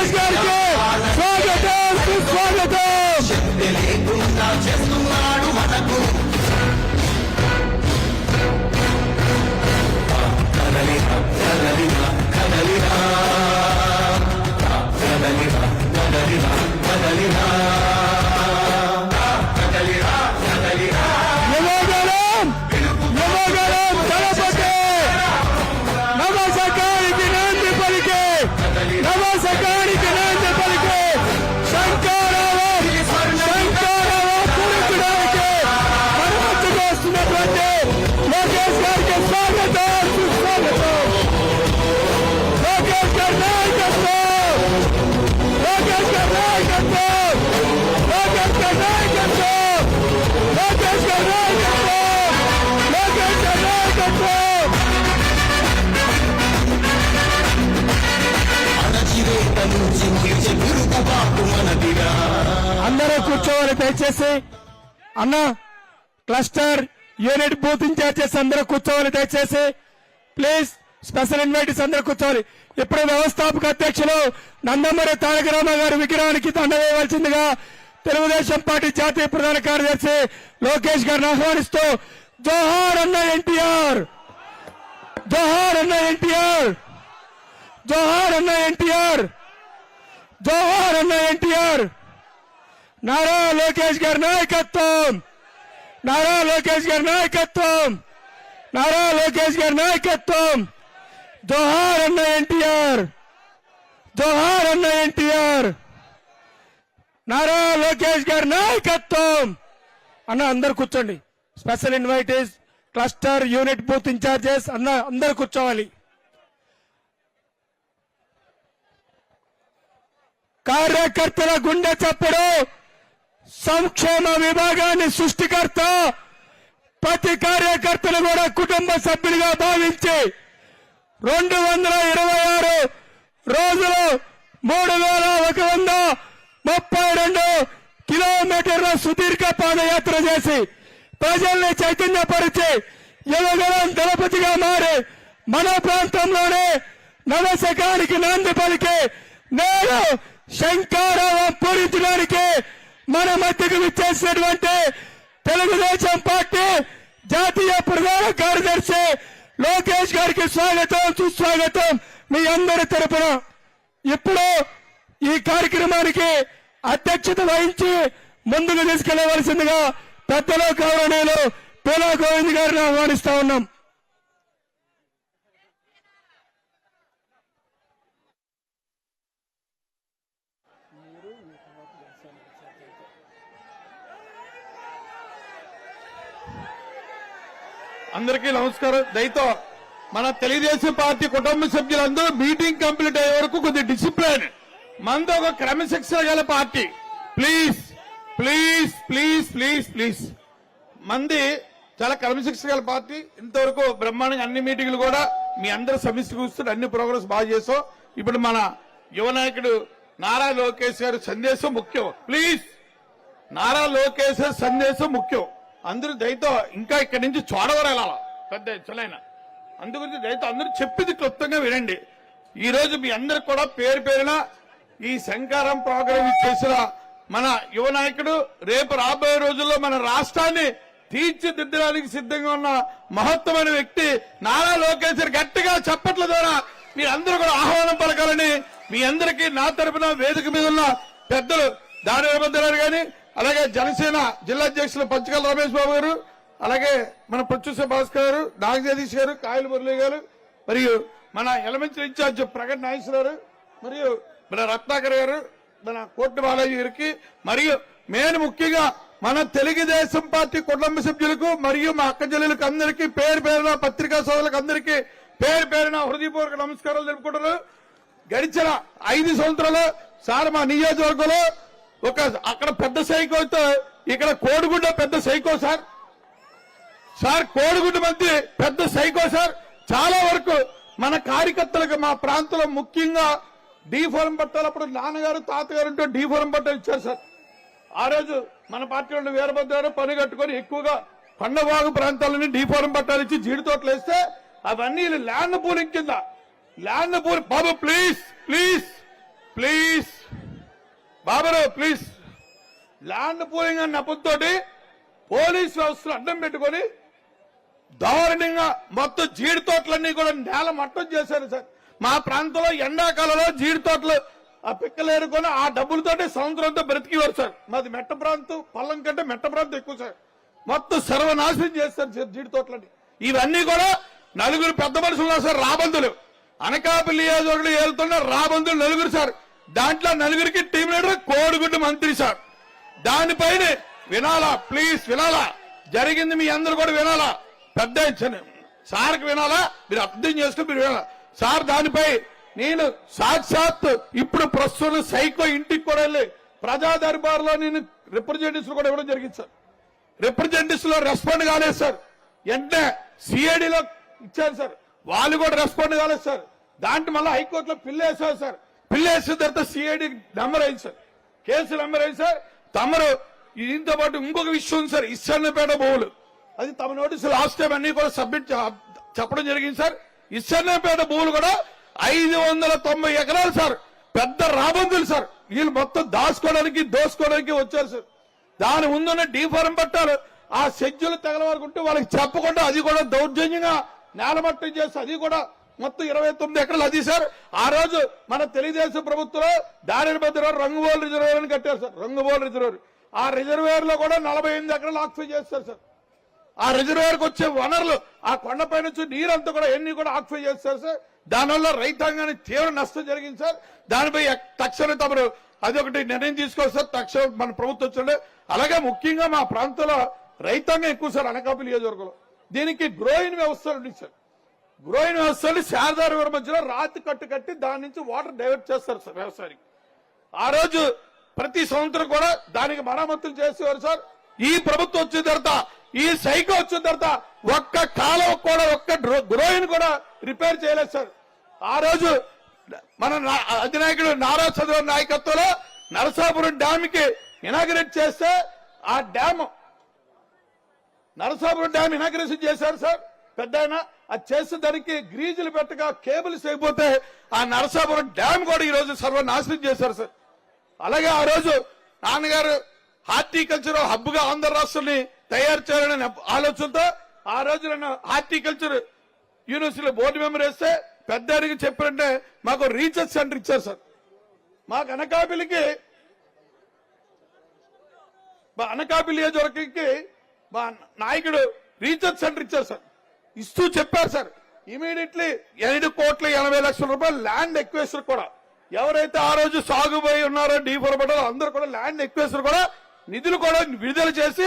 Let's go! నుంచి నిలిచే మనదిరా అందరూ కూర్చోవాలి దయచేసి. అన్న క్లస్టర్ యూనిట్ బూత్ ఇన్ఛార్జెస్ అందరూ కూర్చోవాలి దయచేసి. ప్లీజ్ స్పెషల్ ఇన్వైటీస్ అందరూ కూర్చోవాలి. ఇప్పుడు వ్యవస్థాపక అధ్యక్షులు నందమూరి తారక గారి విగ్రహానికి దండ వేయవలసిందిగా తెలుగుదేశం పార్టీ జాతీయ ప్రధాన కార్యదర్శి లోకేష్ గారిని ఆహ్వానిస్తూ జోహార్ అన్న ఎన్టీఆర్! జోహార్ అన్న ఎన్టీఆర్! జోహార్ అన్న ఎన్టీఆర్! జోహార్ అన్న ఎన్టీఆర్. నారా లోకేష్ గారి నాయకత్వం. నారా లోకేష్ గారి నాయకత్వం. నారా లోకేష్ గారి నాయకత్వం. జోహార్ అన్న ఎన్టీఆర్. జోహార్ అన్న ఎన్టీఆర్. నారా లోకేష్ గారి నాయకత్వం. అన్న అందరు కూర్చోండి. Special invitees cluster unit booth incharges. అన్న అందరు కూర్చోవాలి. కార్యకర్తల గుండె చప్పుడు. సంక్షేమ విభాగాన్ని సృష్టికర్త ప్రతి కార్యకర్తను కూడా కుటుంబ సభ్యులుగా భావించి రెండు వందల ఇరవై ఆరు రోజులు మూడు వేల ఒక వంద ముప్పై రెండు కిలోమీటర్ల సుదీర్ఘ పాదయాత్ర చేసి ప్రజల్ని చైతన్యపరిచి యువగలం దళపతిగా మారి మన ప్రాంతంలోనే నవశకానికి నాంది పలికి నేను శంకారావం పూరించడానికి మన మధ్యకు విచ్చేసినటువంటి తెలుగుదేశం పార్టీ జాతీయ ప్రధాన కార్యదర్శి లోకేష్ గారికి స్వాగతం సుస్వాగతం మీ అందరి తరపున. ఇప్పుడు ఈ కార్యక్రమానికి అధ్యక్షత వహించి ముందుకు తీసుకెళ్ళవలసిందిగా పెద్దలో గౌరవనీయులు పేలా గోవింద్ గారిని ఆహ్వానిస్తా ఉన్నాం. అందరికీ నమస్కారం. దయతో మన తెలుగుదేశం పార్టీ కుటుంబ సభ్యులందరూ మీటింగ్ కంప్లీట్ అయ్యే వరకు కొద్ది డిసిప్లిన్. మనతో ఒక క్రమశిక్షణ గల party. Please please please please please. మంది చాలా క్రమశిక్షణ గల పార్టీ. ఇంతవరకు బ్రహ్మాండంగా అన్ని మీటింగ్లు కూడా మీ అందరూ సమిష్టి కూర్చుని అన్ని ప్రోగ్రెస్ బాగా చేసాం. ఇప్పుడు మన యువ నాయకుడు నారా లోకేష్ గారి సందేశం ముఖ్యం. ప్లీజ్ నారా లోకేష్ సందేశం ముఖ్యం. అందరూ దయతో ఇంకా ఇక్కడి నుంచి చోడవరు వెళ్ళాల పెద్ద చెలైన అందుగురించి దయతో అందరూ చెప్పింది క్లుప్తంగా వినండి. ఈ రోజు మీ అందరికి కూడా పేరు పేరున ఈ శంకారం ప్రోగ్రామ్ చేసిన మన యువ నాయకుడు రేపు రాబోయే రోజుల్లో మన రాష్ట్రాన్ని తీర్చిదిద్దడానికి సిద్ధంగా ఉన్న మహత్తమైన వ్యక్తి నారా లోకేశ్వర్ గట్టిగా చప్పట్ల ద్వారా మీరందరూ కూడా ఆహ్వానం పలకాలని మీ అందరికీ నా తరపున వేదిక మీద ఉన్న పెద్దలు దాని వీరభద్రారు గాని అలాగే జనసేన జిల్లా అధ్యక్షులు పంచకల్ రమేష్ బాబు గారు అలాగే మన ప్రత్యూష భాస్కర్ గారు నాగ జగదీష్ గారు కాయల మురళి గారు మరియు మన ఎలమెంటరీ ఇన్ఛార్జ్ ప్రగట్ నాగేశ్వరరావు మరియు మన రత్నాకర్ గారు మన కోర్టు బాలాజీ గారికి మరియు మెయిన్ ముఖ్యంగా మన తెలుగుదేశం పార్టీ కుటుంబ సభ్యులకు మరియు మా అక్క చెల్లెలకు అందరికీ పేరు పేరున పత్రికా సోదరులకు అందరికీ పేరు పేరున హృదయపూర్వక నమస్కారాలు తెలుపుకుంటున్నారు గడిచిన ఐదు సంవత్సరాలు సార్ మా నియోజకవర్గంలో ఒక అక్కడ పెద్ద సైకోతో ఇక్కడ కోడిగుడ్డ పెద్ద సైకో సార్. సార్ కోడిగుడ్డ మధ్య పెద్ద సైకో సార్. చాలా వరకు మన కార్యకర్తలకు మా ప్రాంతంలో ముఖ్యంగా డీఫోరం పట్టాలప్పుడు నాన్నగారు తాతగారు ఉంటే డీఫోరం పట్టాలు ఇచ్చారు సార్. ఆ రోజు మన పార్టీ నుండి వీరభద్రారు పని కట్టుకొని ఎక్కువగా కొండబాగు ప్రాంతాలని డీఫోరం పట్టాలు ఇచ్చి జీడి తోటలు వేస్తే అవన్నీ ల్యాండ్ పూలింగ్ కింద. Land pool Babu please please please please land pooling అన్న నెపంతోటి పోలీస్ వ్యవస్థలు అడ్డం పెట్టుకొని దారుణంగా మొత్తం జీడి తోటలన్నీ కూడా నేల మట్టం చేశారు సార్. మా ప్రాంతంలో ఎండాకాలంలో జీడి తోటలు ఆ పిక్కలేరుకొని ఆ డబ్బులతోటి సంవత్సరంతో బ్రతికేవారు సార్. మాది మెట్ట ప్రాంతం పల్లం కంటే మెట్ట ప్రాంతం ఎక్కువ సార్. మొత్తం సర్వనాశనం చేస్తారు సార్ జీడి తోటలని ఇవన్నీ కూడా నలుగురు పెద్ద మనుషులు సార్ రాబందులు. అనకాపల్లి నియోజకవర్గంలో ఏలుతున్న రాబందులు నలుగురు సార్. దాంట్లో నలుగురికి టీం లీడర్ కోడిగుడ్డు మంత్రి సార్. దానిపైన వినాలా ప్లీజ్ వినాలా. జరిగింది మీ అందరు కూడా వినాలా. పెద్ద సార్కి వినాలా మీరు అర్థం చేసుకుని మీరు వినాలా. సార్ దానిపై నేను సాక్షాత్ ఇప్పుడు ప్రస్తుతం సైకో ఇంటికి కూడా వెళ్ళి ప్రజా దర్బార్లో నేను రిప్రజెంటేటివ్స్ కూడా ఇవ్వడం జరిగింది సార్. రిప్రజెంటేటివ్స్లో రెస్పాండ్ కాలేదు సార్. వెంటనే సిఐడిలో ఇచ్చారు సార్. వాళ్ళు కూడా రెస్పాండ్ కాలేదు సార్. దాంట్లో మళ్ళీ హైకోర్టులో పిల్లు సార్. పిల్లేసిన తర్వాత సిఐడి నెంబర్ అయింది సార్. కేసు నెంబర్ అయింది సార్. తమరు దీంతో పాటు ఇంకొక విషయం ఉంది సార్. ఇస్సన్నపేట భూములు. అది తమ నోటీసు లాస్ట్ టైం అన్ని కూడా సబ్మిట్ చెప్పడం జరిగింది సార్. ఇస్సన్నపేట భూములు కూడా ఐదు వందల తొంభై ఎకరాలు సార్. పెద్ద రాబందులు సార్. వీళ్ళు మొత్తం దాచుకోవడానికి దోసుకోవడానికి వచ్చారు సార్. దాని ముందున్న డీఫారం పట్టారు. ఆ షెడ్యూల్ తగలవారుకుంటే వాళ్ళకి చెప్పకుండా అది కూడా దౌర్జన్యంగా నేలమట్టం చేస్తే అది కూడా మొత్తం ఇరవై తొమ్మిది ఎకరాలు అది సార్. ఆ రోజు మన తెలుగుదేశం ప్రభుత్వంలో దారిని భద్రవారు రంగుబోల్ రిజర్వేర్ అని కట్టారు సార్. రంగుబోల్ రిజర్వేర్ ఆ రిజర్వేర్లో కూడా నలభై ఎనిమిది ఎకరాలు ఆక్యుపై చేస్తారు సార్. ఆ రిజర్వేర్కు వచ్చే వనరులు ఆ కొండపై నుంచి నీరంతా కూడా ఎన్ని కూడా ఆక్యుపై చేస్తారు సార్. దానివల్ల రైతాంగానికి తీవ్ర నష్టం జరిగింది సార్. దానిపై తక్షణం తమరు అది ఒకటి నిర్ణయం తీసుకోవాలి సార్. తక్షణం మన ప్రభుత్వం వచ్చిండే అలాగే ముఖ్యంగా మా ప్రాంతంలో రైతాంగం ఎక్కువ సార్ అనకాపల్లి నియోజకవర్గంలో. దీనికి గ్రోయిన్ వ్యవస్థలు ఉంది సార్. గ్రోయిన్ వ్యవస్థని శారదా రివర్ మధ్యలో రాతి కట్టు కట్టి దాని నుంచి వాటర్ డైవర్ట్ చేస్తారు సార్ వ్యవసాయానికి. ఆ రోజు ప్రతి సంవత్సరం కూడా దానికి మరమ్మతులు చేసేవారు సార్. ఈ ప్రభుత్వం వచ్చిన తర్వాత ఈ సైకో వచ్చిన తర్వాత ఒక్క కాలం కూడా ఒక్క గ్రోయిన్ కూడా రిపేర్ చేయలేదు సార్. ఆ రోజు మన నా- అధినాయకుడు నారా చంద్రబాబు నాయకత్వంలో నరసాపురం డ్యామ్కి ఇనాగ్రేట్ చేస్తే ఆ డ్యామ్ నరసాపురం డ్యామ్ ఇనాగ్రేషన్ చేశారు సార్. పెద్ద అది చేస్తే దానికి గ్రీజులు పెట్టగా కేబుల్స్ అయిపోతే ఆ నరసాపురం డ్యామ్ కూడా ఈ రోజు సర్వనాశనం చేశారు సార్. అలాగే ఆ రోజు నాన్నగారు హార్టికల్చర్ హబ్గా ఆంధ్ర రాష్ట్రాన్ని తయారు చేయాలనే ఆలోచనతో ఆ రోజు నన్ను హార్టికల్చర్ యూనివర్సిటీలో బోర్డు మెంబర్ వేస్తే పెద్ద అడిగి చెప్పారంటే మాకు రీసెర్చ్ సెంటర్ ఇచ్చారు సార్. మాకు అనకాపిలికి మా అనకాపిలి నియోజకవర్గంకి మా నాయకుడు రీసెర్చ్ సెంటర్ ఇచ్చారు సార్. ఇస్తూ చెప్పారు సార్. ఇమీడియట్లీ ఏడు కోట్ల ఎనభై లక్షల రూపాయలు ల్యాండ్ ఎక్వేషన్ కూడా. ఎవరైతే ఆ రోజు సాగుపోయి ఉన్నారో డీ పడ్డారో అందరూ కూడా ల్యాండ్ ఎక్వేషన్ కూడా నిధులు కూడా విడుదల చేసి